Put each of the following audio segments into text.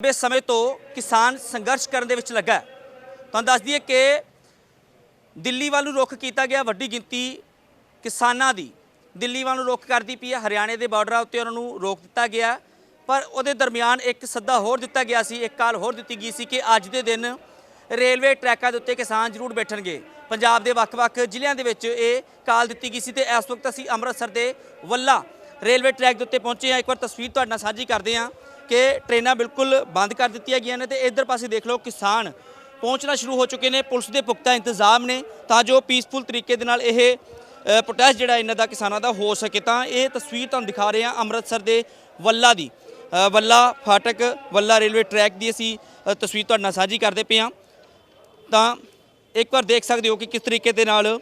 ਲੰਬੇ ਸਮੇਂ ਤੋਂ ਕਿਸਾਨ ਸੰਘਰਸ਼ ਕਰਨ ਦੇ ਵਿੱਚ ਲੱਗਾ ਤੁਹਾਨੂੰ ਦੱਸ ਦਈਏ ਕਿ ਦਿੱਲੀ ਵੱਲ ਨੂੰ ਰੁਖ ਕੀਤਾ ਗਿਆ, ਵੱਡੀ ਗਿਣਤੀ ਕਿਸਾਨਾਂ ਦੀ ਦਿੱਲੀ ਵੱਲ ਨੂੰ ਰੁਖ ਕਰਦੀ ਪਈ ਹੈ। ਹਰਿਆਣੇ ਦੇ ਬਾਰਡਰਾਂ ਉੱਤੇ ਉਹਨਾਂ ਨੂੰ ਰੋਕ ਦਿੱਤਾ ਗਿਆ, ਪਰ ਉਹਦੇ ਦਰਮਿਆਨ ਇੱਕ ਸੱਦਾ ਹੋਰ ਦਿੱਤਾ ਗਿਆ ਸੀ, ਇੱਕ ਕਾਲ ਹੋਰ ਦਿੱਤੀ ਗਈ ਸੀ ਕਿ ਅੱਜ ਦੇ ਦਿਨ ਰੇਲਵੇ ਟਰੈਕਾਂ ਦੇ ਉੱਤੇ ਕਿਸਾਨ ਜ਼ਰੂਰ ਬੈਠਣਗੇ। ਪੰਜਾਬ ਦੇ ਵੱਖ-ਵੱਖ ਜ਼ਿਲ੍ਹਿਆਂ ਦੇ ਵਿੱਚ ਇਹ ਕਾਲ ਦਿੱਤੀ ਗਈ ਸੀ ਤੇ ਇਸ ਵਕਤ ਅਸੀਂ ਅੰਮ੍ਰਿਤਸਰ ਦੇ ਵੱਲਾ ਰੇਲਵੇ ਟਰੈਕ ਦੇ ਉੱਤੇ ਪਹੁੰਚੇ ਹਾਂ। ਇੱਕ ਵਾਰ ਤਸਵੀਰ ਤੁਹਾਡੇ ਨਾਲ ਸਾਂਝੀ ਕਰਦੇ ਹਾਂ। ਕਿ ਟ੍ਰੇਨਾਂ ਬਿਲਕੁਲ ਬੰਦ ਕਰ ਦਿੱਤੀਆਂ ਗਈਆਂ ਨੇ ਤੇ ਇਧਰ ਪਾਸੇ ਦੇਖ ਲਓ ਕਿਸਾਨ ਪਹੁੰਚਣਾ ਸ਼ੁਰੂ ਹੋ ਚੁੱਕੇ ਨੇ, ਪੁਲਿਸ ਦੇ ਪੁਖਤਾ ਇੰਤਜ਼ਾਮ ਨੇ ਤਾਂ ਜੋ ਪੀਸਫੁਲ ਤਰੀਕੇ ਦੇ ਨਾਲ ਇਹ ਪ੍ਰੋਟੈਸਟ ਜਿਹੜਾ ਇਹਨਾਂ ਦਾ ਕਿਸਾਨਾਂ ਦਾ ਹੋ ਸਕੇ ਤਾਂ ਇਹ ਤਸਵੀਰ ਤੁਹਾਨੂੰ ਦਿਖਾ ਰਹੇ ਹਾਂ ਅੰਮ੍ਰਿਤਸਰ ਦੇ ਵੱਲਾ ਦੀ। ਵੱਲਾ ਫਾਟਕ, ਵੱਲਾ ਰੇਲਵੇ ਟਰੈਕ ਦੀ ਅਸੀਂ ਤਸਵੀਰ ਤੁਹਾਡੇ ਨਾਲ ਸਾਂਝੀ ਕਰਦੇ ਪਏ ਹਾਂ। ਤਾਂ ਇੱਕ ਵਾਰ ਦੇਖ ਸਕਦੇ ਹੋ ਕਿ ਕਿਸ ਤਰੀਕੇ ਦੇ ਨਾਲ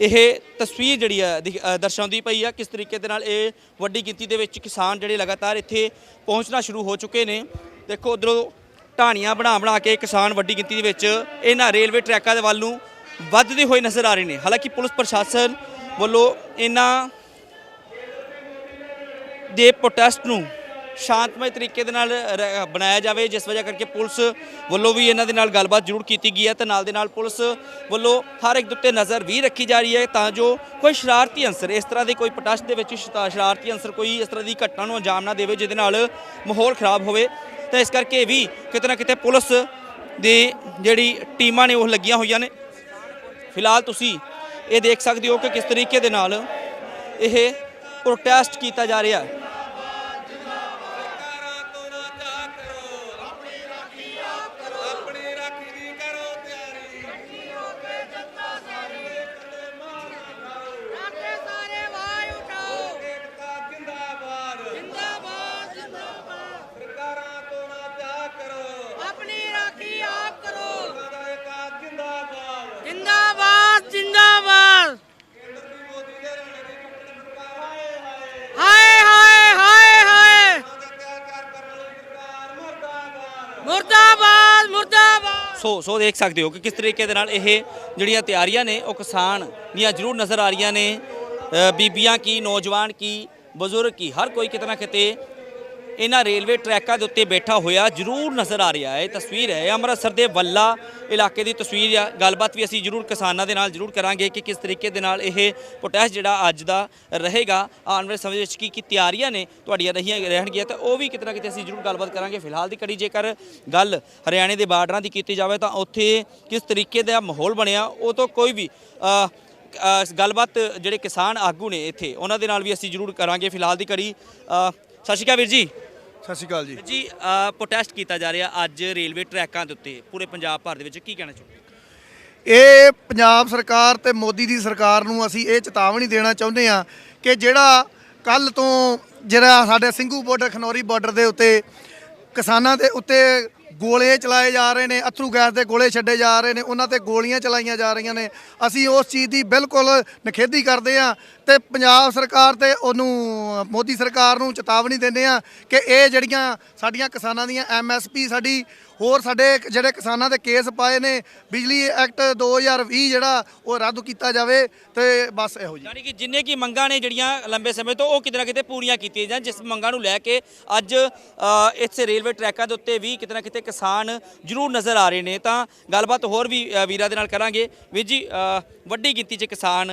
ਇਹ ਤਸਵੀਰ ਜਿਹੜੀ ਹੈ ਦਿਖ- ਦਰਸਾਉਂਦੀ ਪਈ ਆ, ਕਿਸ ਤਰੀਕੇ ਦੇ ਨਾਲ ਇਹ ਵੱਡੀ ਗਿਣਤੀ ਦੇ ਵਿੱਚ ਕਿਸਾਨ ਜਿਹੜੇ ਲਗਾਤਾਰ ਇੱਥੇ ਪਹੁੰਚਣਾ ਸ਼ੁਰੂ ਹੋ ਚੁੱਕੇ ਨੇ। ਦੇਖੋ, ਉਧਰੋਂ ਢਾਣੀਆਂ ਬਣਾ ਬਣਾ ਕੇ ਕਿਸਾਨ ਵੱਡੀ ਗਿਣਤੀ ਦੇ ਵਿੱਚ ਇਹਨਾਂ ਰੇਲਵੇ ਟਰੈਕਾਂ ਦੇ ਵੱਲ ਨੂੰ ਵੱਧਦੇ ਹੋਏ ਨਜ਼ਰ ਆ ਰਹੇ ਨੇ। ਹਾਲਾਂਕਿ ਪੁਲਿਸ ਪ੍ਰਸ਼ਾਸਨ ਵੱਲੋਂ ਇਹਨਾਂ ਦੇ ਪ੍ਰੋਟੈਸਟ ਨੂੰ ਸ਼ਾਂਤਮਈ ਤਰੀਕੇ ਦੇ ਨਾਲ ਰ- ਬਣਾਇਆ ਜਾਵੇ, ਜਿਸ ਵਜ੍ਹਾ ਕਰਕੇ ਪੁਲਿਸ ਵੱਲੋਂ ਵੀ ਇਹਨਾਂ ਦੇ ਨਾਲ ਗੱਲਬਾਤ ਜ਼ਰੂਰ ਕੀਤੀ ਗਈ ਹੈ ਤੇ ਨਾਲ ਦੇ ਨਾਲ ਪੁਲਿਸ ਵੱਲੋਂ ਹਰ ਇੱਕ ਦੇ ਉੱਤੇ ਨਜ਼ਰ ਵੀ ਰੱਖੀ ਜਾ ਰਹੀ ਹੈ ਤਾਂ ਜੋ ਕੋਈ ਸ਼ਰਾਰਤੀ ਅੰਸਰ ਇਸ ਤਰ੍ਹਾਂ ਦੇ ਕੋਈ ਪ੍ਰੋਟੈਸਟ ਦੇ ਵਿੱਚ ਸ਼ਤਾ- ਸ਼ਰਾਰਤੀ ਅੰਸਰ ਕੋਈ ਇਸ ਤਰ੍ਹਾਂ ਦੀ ਘਟਨਾ ਨੂੰ ਅੰਜਾਮ ਨਾ ਦੇਵੇ, ਜਿਹਦੇ ਨਾਲ ਮਾਹੌਲ ਖਰਾਬ ਹੋਵੇ। ਤਾਂ ਇਸ ਕਰਕੇ ਵੀ ਕਿਤੇ ਨਾ ਕਿਤੇ ਪੁਲਿਸ ਦੀ ਜਿਹੜੀ ਟੀਮਾਂ ਨੇ ਉਹ ਲੱਗੀਆਂ ਹੋਈਆਂ ਨੇ। ਫਿਲਹਾਲ ਤੁਸੀਂ ਇਹ ਦੇਖ ਸਕਦੇ ਹੋ ਕਿ ਕਿਸ ਤਰੀਕੇ ਦੇ ਨਾਲ ਇਹ ਪ੍ਰੋਟੈਸਟ ਕੀਤਾ ਜਾ ਰਿਹਾ। ਹੈ ਸੋ ਸੋ ਦੇਖ ਸਕਦੇ ਹੋ ਕਿ ਕਿਸ ਤਰੀਕੇ ਦੇ ਨਾਲ ਇਹ ਜਿਹੜੀਆਂ ਤਿਆਰੀਆਂ ਨੇ ਉਹ ਕਿਸਾਨ ਦੀਆਂ ਜ਼ਰੂਰ ਨਜ਼ਰ ਆ ਰਹੀਆਂ ਨੇ। ਬੀਬੀਆਂ ਕੀ, ਨੌਜਵਾਨ ਕੀ, ਬਜ਼ੁਰਗ ਕੀ, ਹਰ ਕੋਈ ਕਿਤੇ ਨਾ ਕਿਤੇ ਇਹਨਾਂ ਰੇਲਵੇ ਟਰੈਕਾਂ ਦੇ ਉੱਤੇ ਬੈਠਾ ਹੋਇਆ ਜ਼ਰੂਰ ਨਜ਼ਰ ਆ ਰਿਹਾ ਹੈ। ਇਹ ਤਸਵੀਰ ਹੈ। ਅੰਮ੍ਰਿਤਸਰ ਦੇ ਵੱਲਾ ਇਲਾਕੇ ਦੀ ਤਸਵੀਰ ਆ। ਗੱਲਬਾਤ ਵੀ ਅਸੀਂ ਜ਼ਰੂਰ ਕਿਸਾਨਾਂ ਦੇ ਨਾਲ ਜ਼ਰੂਰ ਕਰਾਂਗੇ ਕਿ ਕਿਸ ਤਰੀਕੇ ਦੇ ਨਾਲ ਇਹ ਪ੍ਰੋਟੈਸਟ ਜਿਹੜਾ ਅੱਜ ਦਾ ਰਹੇਗਾ। ਆਉਣ ਵਾਲੇ ਸਮੇਂ ਵਿੱਚ ਕੀ ਕੀ ਤਿਆਰੀਆਂ ਨੇ, ਤੁਹਾਡੀਆਂ ਰਹੀਆਂ ਰਹਿਣਗੀਆਂ, ਤਾਂ ਉਹ ਵੀ ਕਿਤੇ ਨਾ ਕਿਤੇ ਅਸੀਂ ਜ਼ਰੂਰ ਗੱਲਬਾਤ ਕਰਾਂਗੇ। ਫਿਲਹਾਲ ਦੀ ਕੜੀ ਜੇਕਰ ਗੱਲ ਹਰਿਆਣੇ ਦੇ ਬਾਰਡਰਾਂ ਦੀ ਕੀਤੀ ਜਾਵੇ, ਤਾਂ ਉੱਥੇ ਕਿਸ ਤਰੀਕੇ ਦਾ ਮਾਹੌਲ ਬਣਿਆ, ਉਹ ਤੋਂ ਕੋਈ ਵੀ ਗੱਲਬਾਤ ਜਿਹੜੇ ਕਿਸਾਨ ਆਗੂ ਨੇ ਇੱਥੇ, ਉਹਨਾਂ ਦੇ ਨਾਲ ਵੀ ਅਸੀਂ ਜ਼ਰੂਰ ਕਰਾਂਗੇ। ਫਿਲਹਾਲ ਦੀ ਕੜੀ ਸਤਿ ਸ਼੍ਰੀ ਅਕਾਲ ਵੀਰ ਜੀ। ਸਤਿ ਸ਼੍ਰੀ ਅਕਾਲ ਜੀ। ਜੀ ਪ੍ਰੋਟੈਸਟ ਕੀਤਾ ਜਾ ਰਿਹਾ ਅੱਜ ਰੇਲਵੇ ਟਰੈਕਾਂ ਦੇ ਉੱਤੇ ਪੂਰੇ ਪੰਜਾਬ ਭਰ ਦੇ ਵਿੱਚ ਕੀ ਕਹਿਣਾ ਚਾਹੁੰਦੇ ਇਹ ਪੰਜਾਬ ਸਰਕਾਰ ਤੇ ਮੋਦੀ ਦੀ ਸਰਕਾਰ ਨੂੰ ਅਸੀਂ ਇਹ ਚੇਤਾਵਨੀ ਦੇਣਾ ਚਾਹੁੰਦੇ ਹਾਂ ਕਿ ਜਿਹੜਾ ਕੱਲ ਤੋਂ ਜਿਹੜਾ ਸਾਡੇ ਸਿੰਘੂ ਬਾਰਡਰ ਖਨੌਰੀ ਬਾਰਡਰ ਦੇ ਉੱਤੇ ਕਿਸਾਨਾਂ ਦੇ ਉੱਤੇ ਗੋਲੇ ਚਲਾਏ ਜਾ ਰਹੇ ਨੇ ਅਥਰੂ ਗੈਸ ਦੇ ਗੋਲੇ ਛੱਡੇ ਜਾ ਰਹੇ ਨੇ ਉਹਨਾਂ ਤੇ ਗੋਲੀਆਂ ਚਲਾਈਆਂ ਜਾ ਰਹੀਆਂ ਨੇ। ਅਸੀਂ ਉਸ ਚੀਜ਼ ਦੀ ਬਿਲਕੁਲ ਨਿਖੇਧੀ ਕਰਦੇ ਹਾਂ ਤੇ ਪੰਜਾਬ ਸਰਕਾਰ ਤੇ ਉਹਨੂੰ ਮੋਦੀ ਸਰਕਾਰ ਨੂੰ ਚੇਤਾਵਨੀ ਦਿੰਦੇ ਹਾਂ ਕਿ ਇਹ ਜਿਹੜੀਆਂ ਸਾਡੀਆਂ ਕਿਸਾਨਾਂ ਦੀਆਂ ਐਮਐਸਪੀ ਸਾਡੀ ਹੋਰ ਸਾਡੇ ਜਿਹੜੇ ਕਿਸਾਨਾਂ ਦੇ ਕੇਸ ਪਾਏ ਨੇ ਬਿਜਲੀ ਐਕਟ 2020 ਜਿਹੜਾ ਉਹ ਰੱਦ ਕੀਤਾ ਜਾਵੇ ਤੇ ਬਸ ਇਹੋ ਜੀ। ਯਾਨੀ ਕਿ ਜਿੰਨੇ ਕੀ ਮੰਗਾਂ ਨੇ ਜਿਹੜੀਆਂ ਲੰਬੇ ਸਮੇਂ ਤੋਂ ਉਹ ਕਿਤੇ ਨਾ ਕਿਤੇ ਪੂਰੀਆਂ ਕੀਤੀਆਂ ਜਾਣ ਜਿਸ ਮੰਗਾਂ ਨੂੰ ਲੈ ਕੇ ਅੱਜ ਅ, ਇੱਥੇ ਰੇਲਵੇ ਟਰੈਕਾਂ ਦੇ ਉੱਤੇ ਵੀ ਕਿਤੇ ਨਾ ਕਿਤੇ ਕਿਸਾਨ ਜ਼ਰੂਰ ਨਜ਼ਰ ਆ ਰਹੇ ਨੇ। ਤਾਂ ਗੱਲਬਾਤ ਹੋਰ ਵੀ ਵੀਰਾਂ ਦੇ ਨਾਲ ਕਰਾਂਗੇ। ਵੀਰ ਜੀ ਵੱਡੀ ਗਿਣਤੀ 'ਚ ਕਿਸਾਨ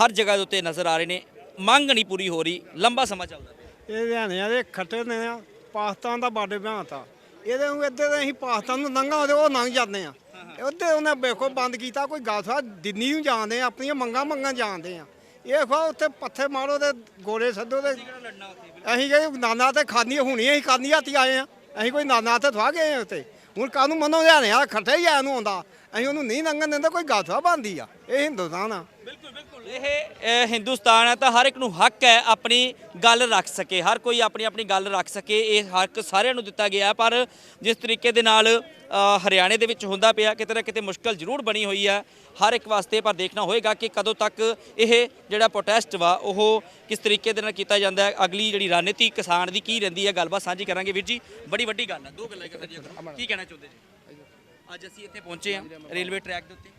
ਹਰ ਜਗ੍ਹਾ ਦੇ ਉੱਤੇ ਨਜ਼ਰ ਆ ਰਹੇ ਨੇ। ਮੰਗ ਨਹੀਂ ਪੂਰੀ ਹੋ ਰਹੀ। ਲੰਬਾ ਸਮਾਂ ਚੱਲਦਾ ਇਹ ਹਰਿਆਣੇ ਦੇ ਖੱਟੇ ਨੇ ਪਾਕਿਸਤਾਨ ਦਾ ਬਾਰਡਰ ਬਣਾਤਾ ਇਹਦੇ ਨੂੰ ਇੱਧਰ ਅਸੀਂ ਪਾਕਿਸਤਾਨ ਨੂੰ ਲੰਘਾ ਉਹਦੇ ਉਹ ਲੰਘ ਜਾਂਦੇ ਆ। ਉੱਧਰ ਉਹਨੇ ਵੇਖੋ ਬੰਦ ਕੀਤਾ ਕੋਈ ਗੱਲ ਸਾ ਦਿੱਲੀ ਨੂੰ ਜਾਂਦੇ ਆ ਆਪਣੀਆਂ ਮੰਗਾਂ ਮੰਗਾਂ ਜਾਂਦੇ ਆ। ਇਹ ਖੋ ਉੱਥੇ ਪੱਥੇ ਮਾਰੋ ਤੇ ਗੋਲੇ ਸੱਦੋ ਤੇ। ਅਸੀਂ ਕਹੇ ਨਾਨਾ ਤੇ ਖਾਨੀ ਹੁਣੀ ਅਸੀਂ ਖਾਨੀ ਹੱਥੀ ਆਏ ਆ। ਅਸੀਂ ਕੋਈ ਨਾਨਾ ਤੇ ਥਵਾ ਗਏ ਆ ਉੱਤੇ ਹੁਣ ਕਾਹਨੂੰ ਮੰਨੋ ਲਿਆਣੇ ਆ, ਖੱਟੇ ਹੀ ਆ ਨੂੰ ਆਉਂਦਾ। ਅਸੀਂ ਉਹਨੂੰ ਨਹੀਂ ਲੰਘਣ ਦਿੰਦੇ, ਕੋਈ ਗੱਲ ਸਾ ਬੰਦੀ ਆ। ਇਹ ਹਿੰਦੁਸਤਾਨ ਆ। ਬਿਲਕੁਲ। ਇਹ ਅ, ਹਿੰਦੁਸਤਾਨ ਹੈ ਤਾਂ ਹਰ ਇੱਕ ਨੂੰ ਹੱਕ ਹੈ ਆਪਣੀ ਗੱਲ ਰੱਖ ਸਕੇ ਹਰ ਕੋਈ ਆਪਣੀ ਆਪਣੀ ਗੱਲ ਰੱਖ ਸਕੇ ਇਹ ਹੱਕ ਸਾਰਿਆਂ ਨੂੰ ਦਿੱਤਾ ਗਿਆ ਹੈ, ਪਰ ਜਿਸ ਤਰੀਕੇ ਦੇ ਨਾਲ ਅ, ਹਰਿਆਣੇ ਦੇ ਵਿੱਚ ਹੁੰਦਾ ਪਿਆ ਕਿਤੇ ਨਾ ਕਿਤੇ ਮੁਸ਼ਕਲ ਜ਼ਰੂਰ ਬਣੀ ਹੋਈ ਹੈ ਹਰ ਇੱਕ ਵਾਸਤੇ ਪਰ ਦੇਖਣਾ ਹੋਏਗਾ ਕਿ ਕਦੋਂ ਤੱਕ ਇਹ ਜਿਹੜਾ ਪ੍ਰੋਟੈਸਟ ਵਾ ਉਹ ਕਿਸ ਤਰੀਕੇ ਦੇ ਨਾਲ ਕੀਤਾ ਜਾਂਦਾ ਹੈ। ਅਗਲੀ ਜਿਹੜੀ ਰਣਨੀਤੀ ਕਿਸਾਨ ਦੀ ਕੀ ਰਹਿੰਦੀ ਹੈ ਗੱਲਬਾਤ ਸਾਂਝੀ ਕਰਾਂਗੇ ਵੀਰ ਜੀ। ਬੜੀ ਵੱਡੀ ਗੱਲ ਹੈ। ਦੋ ਗੱਲਾਂ ਕਰਾਂਗੇ ਕੀ ਕਹਿਣਾ ਚਾਹੁੰਦੇ ਜੀ? ਅੱਜ ਅਸੀਂ ਇੱਥੇ ਪਹੁੰਚੇ ਹਾਂ ਰੇਲਵੇ ਟਰੈਕ ਦੇ ਉੱਤੇ।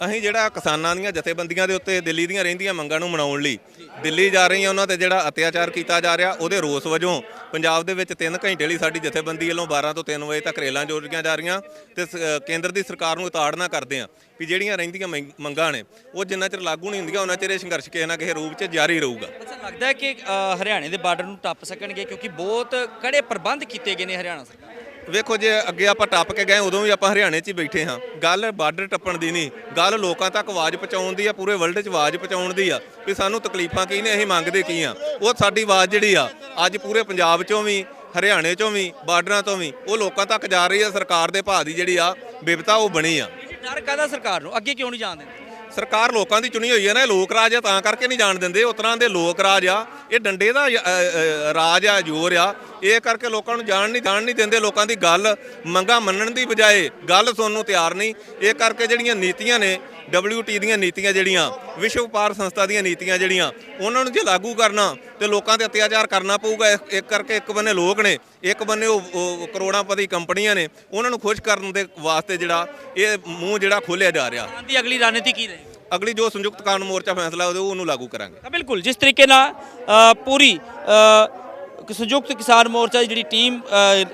ਅਸੀਂ ਜਿਹੜਾ ਕਿਸਾਨਾਂ ਦੀਆਂ ਜਥੇਬੰਦੀਆਂ ਦੇ ਉੱਤੇ ਦਿੱਲੀ ਦੀਆਂ ਰਹਿੰਦੀਆਂ ਮੰਗਾਂ ਨੂੰ ਮਨਾਉਣ ਲਈ ਦਿੱਲੀ ਜਾ ਰਹੀਆਂ ਉਹਨਾਂ ਤੇ ਜਿਹੜਾ ਅਤਿਆਚਾਰ ਕੀਤਾ ਜਾ ਰਿਹਾ, ਉਹਦੇ ਰੋਸ ਵਜੋਂ ਪੰਜਾਬ ਦੇ ਵਿੱਚ 3 ਘੰਟੇ ਲਈ ਸਾਡੀ ਜਥੇਬੰਦੀ ਵੱਲੋਂ 12 ਤੋਂ 3 ਵਜੇ ਤੱਕ ਰੇਲਾਂ ਜੋੜੀਆਂ ਜਾ ਰਹੀਆਂ ਤੇ ਸ- ਕੇਂਦਰ ਦੀ ਸਰਕਾਰ ਨੂੰ ਉਤਾੜਨਾ ਕਰਦੇ ਆ ਵੀ ਜਿਹੜੀਆਂ ਰਹਿੰਦੀਆਂ ਮੰਗ- ਮੰਗਾਂ ਨੇ, ਉਹ ਜਿੰਨਾ ਚਿਰ ਲਾਗੂ ਨਹੀਂ ਹੁੰਦੀਆਂ, ਉਹਨਾਂ ਚਿਰ ਇਹ ਸੰਘਰਸ਼ ਕਿਸੇ ਨਾ ਕਿਸੇ ਰੂਪ 'ਚ ਜਾਰੀ ਰਹੂਗਾ। ਅੱਛਾ, ਲੱਗਦਾ ਹੈ ਕਿ ਹਰਿਆਣੇ ਦੇ ਬਾਰਡਰ ਨੂੰ ਟੱਪ ਸਕਣਗੇ ਕਿਉਂਕਿ ਬਹੁਤ ਕੜੇ ਪ੍ਰਬੰਧ ਕੀਤੇ ਗਏ ਨੇ ਹਰਿਆਣਾ ਸਰਕਾਰ ਵੇਖੋ ਜੇ ਅੱਗੇ ਆਪਾਂ ਟੱਪ ਕੇ ਗਏ, ਉਦੋਂ ਵੀ ਆਪਾਂ ਹਰਿਆਣੇ 'ਚ ਹੀ ਬੈਠੇ ਹਾਂ। ਗੱਲ ਬਾਰਡਰ ਟੱਪਣ ਦੀ ਨਹੀਂ, ਗੱਲ ਲੋਕਾਂ ਤੱਕ ਆਵਾਜ਼ ਪਹੁੰਚਾਉਣ ਦੀ ਆ, ਪੂਰੇ ਵਰਲਡ 'ਚ ਆਵਾਜ਼ ਪਹੁੰਚਾਉਣ ਦੀ ਆ ਵੀ ਸਾਨੂੰ ਤਕਲੀਫਾਂ ਕੀ ਨੇ, ਅਸੀਂ ਮੰਗਦੇ ਕੀ ਆ। ਉਹ ਸਾਡੀ ਆਵਾਜ਼ ਜਿਹੜੀ ਆ, ਅੱਜ ਪੂਰੇ ਪੰਜਾਬ 'ਚੋਂ ਵੀ, ਹਰਿਆਣੇ 'ਚੋਂ ਵੀ, ਬਾਰਡਰਾਂ ਤੋਂ ਵੀ, ਉਹ ਲੋਕਾਂ ਤੱਕ ਜਾ ਰਹੀ ਆ, ਸਰਕਾਰ ਦੇ ਭਾਅ ਦੀ ਜਿਹੜੀ ਆ, ਬਿਪਤਾ ਉਹ ਬਣੀ ਆ। ਇਹ ਡਰ ਕਾਹਦਾ ਸਰਕਾਰ ਨੂੰ? ਅੱਗੇ ਕਿਉਂ ਨਹੀਂ ਜਾਣ ਦਿੰਦੇ? ਸਰਕਾਰ ਲੋਕਾਂ ਦੀ ਚੁਣੀ ਹੋਈ ਹੈ ਨਾ, ਇਹ ਲੋਕ ਰਾਜ ਆ, ਤਾਂ ਕਰਕੇ ਨਹੀਂ ਜਾਣ ਦਿੰਦੇ। ਉਸ ਦੇ ਲੋਕ ਰਾਜ ਆ, ਇਹ ਡੰਡੇ ਦਾ ਰਾਜ ਆ, ਜ਼ੋਰ ਆ। ਇਹ ਕਰਕੇ ਲੋਕਾਂ ਨੂੰ ਜਾਣ ਨਹੀਂ ਜਾਣ ਨਹੀਂ ਦਿੰਦੇ, ਲੋਕਾਂ ਦੀ ਗੱਲ ਮੰਗਾ ਮੰਨਣ ਦੀ ਬਜਾਏ ਗੱਲ ਸੁਣਨ ਨੂੰ ਤਿਆਰ ਨਹੀਂ। ਇਹ ਕਰਕੇ ਜਿਹੜੀਆਂ ਨੀਤੀਆਂ ਨੇ WT ਦੀਆਂ ਨੀਤੀਆਂ ਜਿਹੜੀਆਂ, ਵਿਸ਼ਵ ਵਪਾਰ ਸੰਸਥਾ ਦੀਆਂ ਨੀਤੀਆਂ ਜਿਹੜੀਆਂ, ਉਹਨਾਂ ਨੂੰ ਜੇ ਲਾਗੂ ਕਰਨਾ ਤੇ ਲੋਕਾਂ ਤੇ ਅਤਿਆਚਾਰ ਕਰਨਾ ਪਊਗਾ ਇੱਕ ਕਰਕੇ ਇੱਕ ਬੰਨੇ ਲੋਕ ਨੇ, ਇੱਕ ਬੰਨੇ ਉਹ ਉਹ ਕਰੋੜਾਂਪਤੀ ਕੰਪਨੀਆਂ ਨੇ, ਉਹਨਾਂ ਨੂੰ ਖੁਸ਼ ਕਰਨ ਦੇ ਵਾਸਤੇ ਜਿਹੜਾ ਇਹ ਮੂੰਹ ਜਿਹੜਾ ਖੋਲਿਆ ਜਾ ਰਿਹਾ। ਦੀ ਅਗਲੀ ਰਣਨੀਤੀ ਕੀ ਰਹੇਗੀ? ਅਗਲੀ ਜੋ ਸੰਯੁਕਤ ਕਾਨੂੰਨ ਮੋਰਚਾ ਫੈਸਲਾ ਉਹਦੇ ਉਹਨੂੰ ਲਾਗੂ ਕਰਾਂਗੇ। ਤਾਂ ਬਿਲਕੁਲ ਜਿਸ ਤਰੀਕੇ ਨਾਲ ਅ, ਪੂਰੀ ਅ, ਸੰਯੁਕਤ ਕਿਸਾਨ ਮੋਰਚਾ ਦੀ ਜਿਹੜੀ ਟੀਮ ਅ,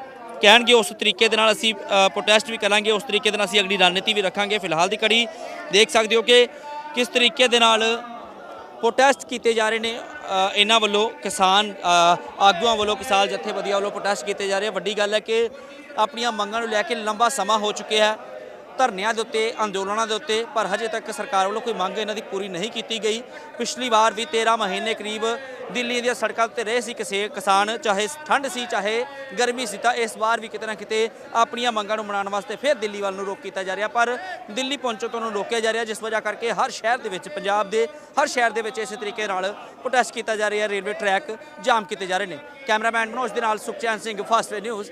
ਕਹਿਣਗੇ ਉਸ ਤਰੀਕੇ ਦੇ ਨਾਲ ਅਸੀਂ ਪ੍ਰੋਟੈਸਟ ਵੀ ਕਰਾਂਗੇ ਉਸ ਤਰੀਕੇ ਦੇ ਨਾਲ ਅਸੀਂ ਅਗਲੀ ਰਣਨੀਤੀ ਵੀ ਰੱਖਾਂਗੇ। ਫਿਲਹਾਲ ਦੀ ਘੜੀ ਦੇਖ ਸਕਦੇ ਹੋ ਕਿ ਕਿਸ ਤਰੀਕੇ ਦੇ ਨਾਲ ਪ੍ਰੋਟੈਸਟ ਕੀਤੇ ਜਾ ਰਹੇ ਨੇ ਅ, ਇਹਨਾਂ ਵੱਲੋਂ ਕਿਸਾਨ ਅ, ਆਗੂਆਂ ਵੱਲੋਂ ਕਿਸਾਨ ਜਥੇਬੰਦੀਆਂ ਵੱਲੋਂ ਪ੍ਰੋਟੈਸਟ ਕੀਤੇ ਜਾ ਰਹੇ ਆ। ਵੱਡੀ ਗੱਲ ਹੈ ਕਿ ਆਪਣੀਆਂ ਮੰਗਾਂ ਨੂੰ ਲੈ ਕੇ ਲੰਬਾ ਸਮਾਂ ਹੋ ਚੁੱਕਿਆ ਹੈ। ਧਰਨਿਆਂ ਦੇ ਉੱਤੇ, ਅੰਦੋਲਨਾਂ ਦੇ ਉੱਤੇ, ਪਰ ਹਜੇ ਤੱਕ ਸਰਕਾਰ ਵੱਲੋਂ ਕੋਈ ਮੰਗ ਇਹਨਾਂ ਦੀ ਪੂਰੀ ਨਹੀਂ ਕੀਤੀ ਗਈ। ਪਿਛਲੀ ਵਾਰ ਵੀ 13 ਮਹੀਨੇ ਕਰੀਬ ਦਿੱਲੀ ਦੀਆਂ ਸੜਕਾਂ ਉੱਤੇ ਰਹੇ ਸੀ ਕਿਸੇ ਕਿਸਾਨ, ਚਾਹੇ ਠੰਡ ਸੀ, ਚਾਹੇ ਗਰਮੀ ਸੀ, ਤਾਂ ਇਸ ਵਾਰ ਵੀ ਕਿਤੇ ਨਾ ਕਿਤੇ ਆਪਣੀਆਂ ਮੰਗਾਂ ਨੂੰ ਮਨਾਉਣ ਵਾਸਤੇ ਫਿਰ ਦਿੱਲੀ ਵੱਲ ਨੂੰ ਰੋਕ ਕੀਤਾ ਜਾ ਰਿਹਾ। ਪਰ ਦਿੱਲੀ ਪਹੁੰਚੋ ਤੋਂ ਉਹਨੂੰ ਰੋਕਿਆ ਜਾ ਰਿਹਾ, ਜਿਸ ਵਜ੍ਹਾ ਕਰਕੇ ਹਰ ਸ਼ਹਿਰ ਦੇ ਵਿੱਚ, ਪੰਜਾਬ ਦੇ ਹਰ ਸ਼ਹਿਰ ਦੇ ਵਿੱਚ ਇਸੇ ਤਰੀਕੇ ਨਾਲ ਪ੍ਰੋਟੈਸਟ ਕੀਤਾ ਜਾ ਰਿਹਾ। ਰੇਲਵੇ ਟਰੈਕ ਜਾਮ ਕੀਤੇ ਜਾ ਰਹੇ ਨੇ। ਕੈਮਰਾਮੈਨ ਮਨੋਜ ਦੇ ਨਾਲ ਸੁਖਚੈਨ ਸਿੰਘ ਫਾਸਟਵੇ ਨਿਊਜ਼